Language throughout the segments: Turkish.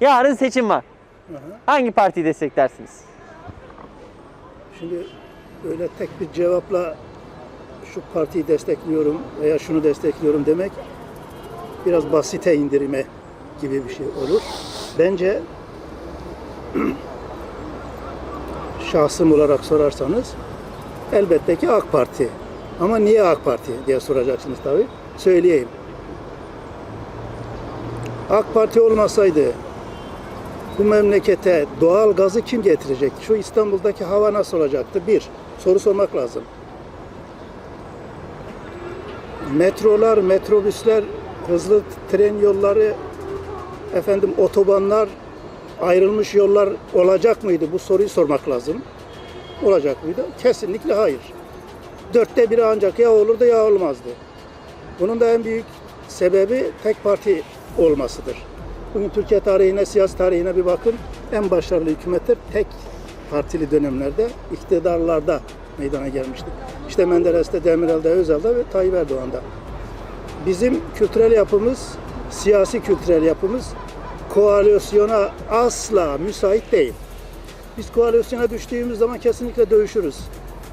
Yarın seçim var. Hangi partiyi desteklersiniz? Şimdi öyle tek bir cevapla şu partiyi destekliyorum veya şunu destekliyorum demek biraz basite indirime gibi bir şey olur. Bence şahsım olarak sorarsanız elbette ki AK Parti. Ama niye AK Parti diye soracaksınız tabii. Söyleyeyim. AK Parti olmasaydı bu memlekete doğal gazı kim getirecek? Şu İstanbul'daki hava nasıl olacaktı? Bir, soru sormak lazım. Metrolar, metrobüsler, hızlı tren yolları, efendim otobanlar, ayrılmış yollar olacak mıydı? Bu soruyu sormak lazım. Olacak mıydı? Kesinlikle hayır. Dörtte biri ancak ya olurdu ya olmazdı. Bunun da en büyük sebebi tek parti olmasıdır. Bugün Türkiye tarihine, siyasi tarihine bir bakın. En başarılı hükümetler tek partili dönemlerde, iktidarlarda meydana gelmiştir. İşte Menderes'te, Demirel'de, Özal'da ve Tayyip Erdoğan'da. Bizim kültürel yapımız, siyasi kültürel yapımız koalisyona asla müsait değil. Biz koalisyona düştüğümüz zaman kesinlikle dövüşürüz.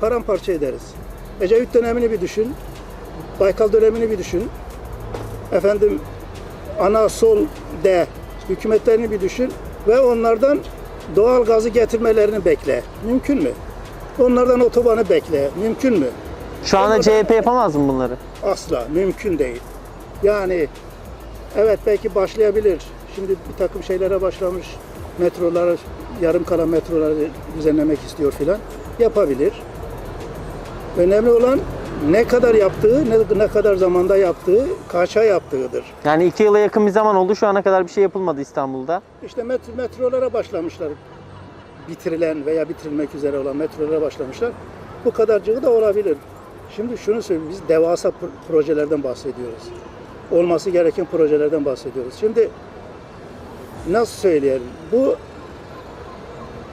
Paramparça ederiz. Ecevit dönemini bir düşün. Baykal dönemini bir düşün. Efendim ana sol de hükümetlerini bir düşün ve onlardan doğal gazı getirmelerini bekle. Mümkün mü? Onlardan otobanı bekle. Mümkün mü? Şu anda Ben CHP yapamaz mı bunları? Asla mümkün değil. Yani evet belki başlayabilir. Şimdi bir takım şeylere başlamış. Metroları, yarım kalan metroları düzenlemek istiyor filan. Yapabilir. Önemli olan ne kadar yaptığı, ne, ne kadar zamanda yaptığı, kaça yaptığıdır. Yani iki yıla yakın bir zaman oldu. Şu ana kadar bir şey yapılmadı İstanbul'da. İşte met- metrolara başlamışlar. Bitirilen veya bitirilmek üzere olan metrolara başlamışlar. Bu kadarcığı da olabilir. Şimdi şunu söyleyeyim, biz devasa pro- projelerden bahsediyoruz. Olması gereken projelerden bahsediyoruz. Şimdi nasıl söyleyelim? Bu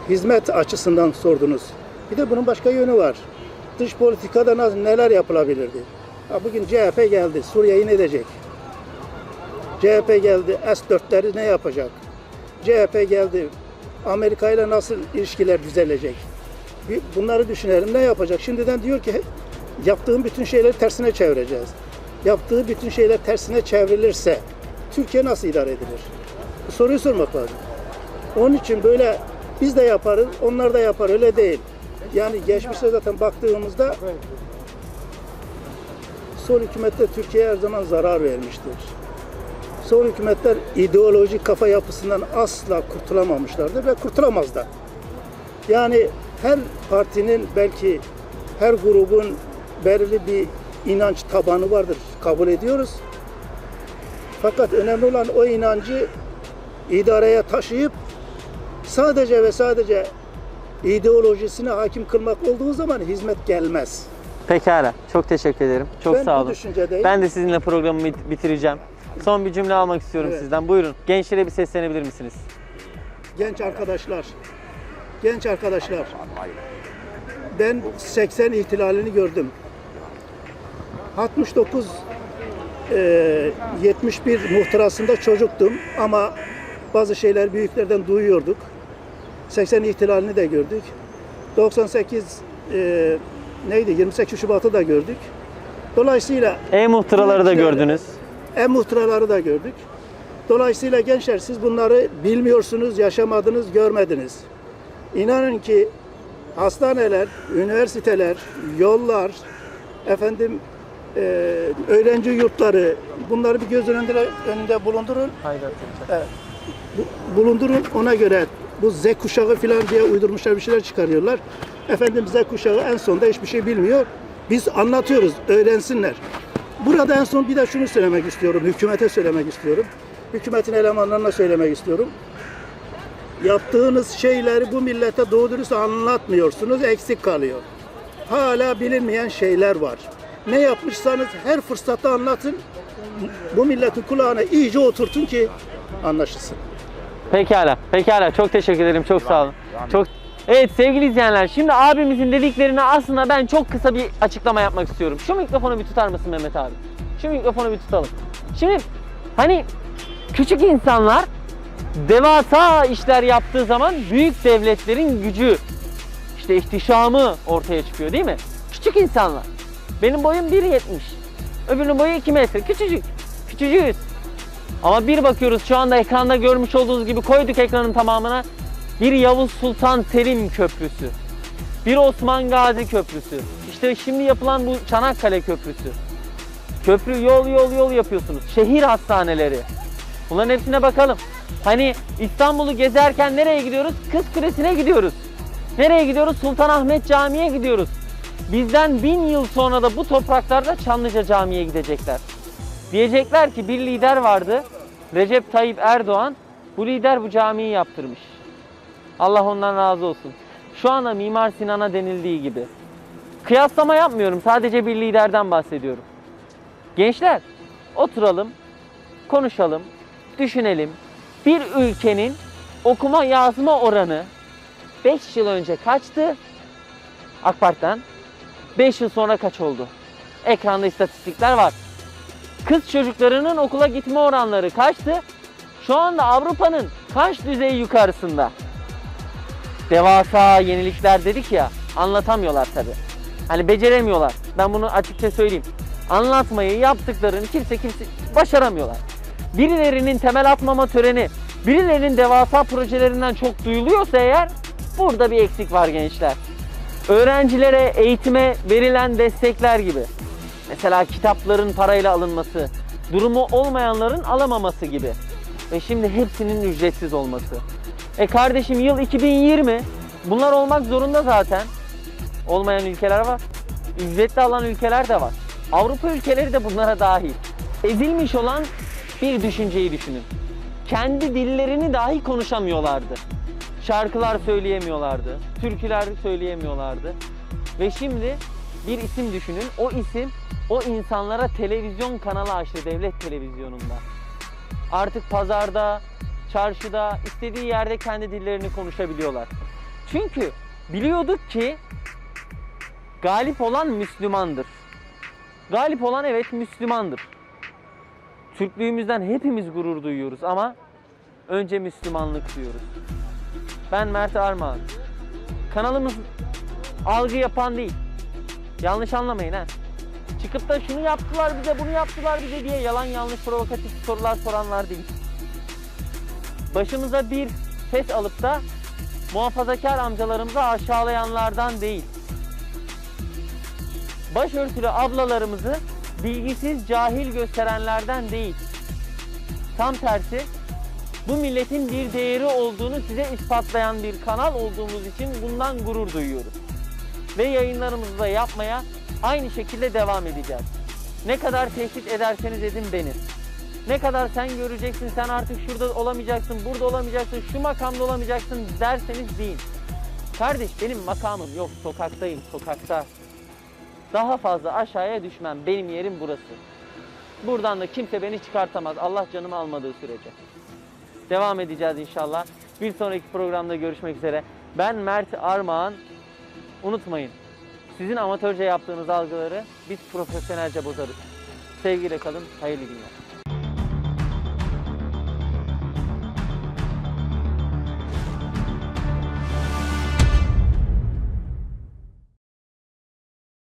hizmet açısından sordunuz. Bir de bunun başka yönü var. Dış politikada neler yapılabilirdi? Ha, bugün CHP geldi, Suriye'yi ne edecek? CHP geldi, S-4'leri ne yapacak? CHP geldi, Amerika ile nasıl ilişkiler düzelecek? Bunları düşünelim, ne yapacak? Şimdiden diyor ki, yaptığım bütün şeyleri tersine çevireceğiz. Yaptığı bütün şeyler tersine çevrilirse, Türkiye nasıl idare edilir? Bu soruyu sormak lazım. Onun için böyle biz de yaparız, onlar da yapar, öyle değil. Yani geçmişte zaten baktığımızda sol hükümetler Türkiye'ye her zaman zarar vermiştir. Sol hükümetler ideolojik kafa yapısından asla kurtulamamışlardır ve kurtulamaz da. Yani her partinin belki her grubun belirli bir inanç tabanı vardır. Kabul ediyoruz. Fakat önemli olan o inancı idareye taşıyıp sadece ve sadece ideolojisine hakim kılmak olduğu zaman hizmet gelmez. Pekala. Çok teşekkür ederim. Çok Ben sağ olun. düşüncedeyim. Ben de sizinle programı bit- bitireceğim. Son bir cümle almak istiyorum Evet. sizden. Buyurun. Gençlere bir seslenebilir misiniz? Genç arkadaşlar, genç arkadaşlar, ben 80 ihtilalini gördüm. 69 eee, 71 muhtırasında çocuktum ama bazı şeyler büyüklerden duyuyorduk. 80 ihtilalini de gördük. 98 eee, neydi 28 Şubat'ı da gördük. Dolayısıyla E-muhtıraları da Gençlere- gördünüz. e-muhtıraları da gördük. Dolayısıyla gençler siz bunları bilmiyorsunuz, yaşamadınız, görmediniz. İnanın ki hastaneler, üniversiteler, yollar, efendim e, öğrenci yurtları bunları bir göz önünde, önünde bulundurun. Bu- bulundurun ona göre bu Z kuşağı falan diye uydurmuşlar bir şeyler çıkarıyorlar. Efendim Z kuşağı en sonunda hiçbir şey bilmiyor. Biz anlatıyoruz, öğrensinler. Burada en son bir de şunu söylemek istiyorum, hükümete söylemek istiyorum. Hükümetin elemanlarına söylemek istiyorum. Yaptığınız şeyleri bu millete doğru dürüst anlatmıyorsunuz, eksik kalıyor. Hala bilinmeyen şeyler var. Ne yapmışsanız her fırsatta anlatın. Bu milletin kulağına iyice oturtun ki anlaşılsın. Pekala. Pekala. Çok teşekkür ederim. Çok sağ olun. Çok Evet sevgili izleyenler şimdi abimizin dediklerine aslında ben çok kısa bir açıklama yapmak istiyorum. Şu mikrofonu bir tutar mısın Mehmet abi? Şu mikrofonu bir tutalım. Şimdi hani küçük insanlar devasa işler yaptığı zaman büyük devletlerin gücü, işte ihtişamı ortaya çıkıyor değil mi? Küçük insanlar. Benim boyum 1.70. Öbürünün boyu 2 metre. Küçücük. Küçücüğüz. Ama bir bakıyoruz şu anda ekranda görmüş olduğunuz gibi koyduk ekranın tamamına. Bir Yavuz Sultan Selim Köprüsü. Bir Osman Gazi Köprüsü. İşte şimdi yapılan bu Çanakkale Köprüsü. Köprü yol yol yol yapıyorsunuz. Şehir hastaneleri. Bunların hepsine bakalım. Hani İstanbul'u gezerken nereye gidiyoruz? Kız Kulesi'ne gidiyoruz. Nereye gidiyoruz? Sultanahmet Camii'ye gidiyoruz. Bizden bin yıl sonra da bu topraklarda Çamlıca Camii'ye gidecekler. Diyecekler ki bir lider vardı. Recep Tayyip Erdoğan. Bu lider bu camiyi yaptırmış. Allah ondan razı olsun. Şu anda Mimar Sinan'a denildiği gibi. Kıyaslama yapmıyorum. Sadece bir liderden bahsediyorum. Gençler oturalım, konuşalım, düşünelim. Bir ülkenin okuma yazma oranı 5 yıl önce kaçtı? AK Parti'den 5 yıl sonra kaç oldu? Ekranda istatistikler var. Kız çocuklarının okula gitme oranları kaçtı? Şu anda Avrupa'nın kaç düzeyi yukarısında? Devasa yenilikler dedik ya, anlatamıyorlar tabi. Hani beceremiyorlar. Ben bunu açıkça söyleyeyim. Anlatmayı, yaptıklarını kimse kimse başaramıyorlar. Birilerinin temel atmama töreni, birilerinin devasa projelerinden çok duyuluyorsa eğer burada bir eksik var gençler. Öğrencilere, eğitime verilen destekler gibi. Mesela kitapların parayla alınması, durumu olmayanların alamaması gibi. Ve şimdi hepsinin ücretsiz olması. E kardeşim yıl 2020. Bunlar olmak zorunda zaten. Olmayan ülkeler var. Ücretli alan ülkeler de var. Avrupa ülkeleri de bunlara dahil. Ezilmiş olan bir düşünceyi düşünün. Kendi dillerini dahi konuşamıyorlardı. Şarkılar söyleyemiyorlardı. Türküler söyleyemiyorlardı. Ve şimdi bir isim düşünün. O isim o insanlara televizyon kanalı açtı devlet televizyonunda. Artık pazarda, çarşıda, istediği yerde kendi dillerini konuşabiliyorlar. Çünkü biliyorduk ki galip olan Müslümandır. Galip olan evet Müslümandır. Türklüğümüzden hepimiz gurur duyuyoruz ama önce Müslümanlık diyoruz. Ben Mert Armağan. Kanalımız algı yapan değil. Yanlış anlamayın ha. Çıkıp da şunu yaptılar bize, bunu yaptılar bize diye yalan yanlış provokatif sorular soranlar değil. Başımıza bir ses alıp da muhafazakar amcalarımızı aşağılayanlardan değil. Başörtülü ablalarımızı bilgisiz, cahil gösterenlerden değil. Tam tersi bu milletin bir değeri olduğunu size ispatlayan bir kanal olduğumuz için bundan gurur duyuyoruz. Ve yayınlarımızı da yapmaya aynı şekilde devam edeceğiz. Ne kadar tehdit ederseniz edin beni. Ne kadar sen göreceksin, sen artık şurada olamayacaksın, burada olamayacaksın, şu makamda olamayacaksın derseniz deyin. Kardeş benim makamım yok, sokaktayım, sokakta. Daha fazla aşağıya düşmem, benim yerim burası. Buradan da kimse beni çıkartamaz, Allah canımı almadığı sürece. Devam edeceğiz inşallah. Bir sonraki programda görüşmek üzere. Ben Mert Armağan. Unutmayın, sizin amatörce yaptığınız algıları biz profesyonelce bozarız. Sevgiyle kalın, hayırlı günler.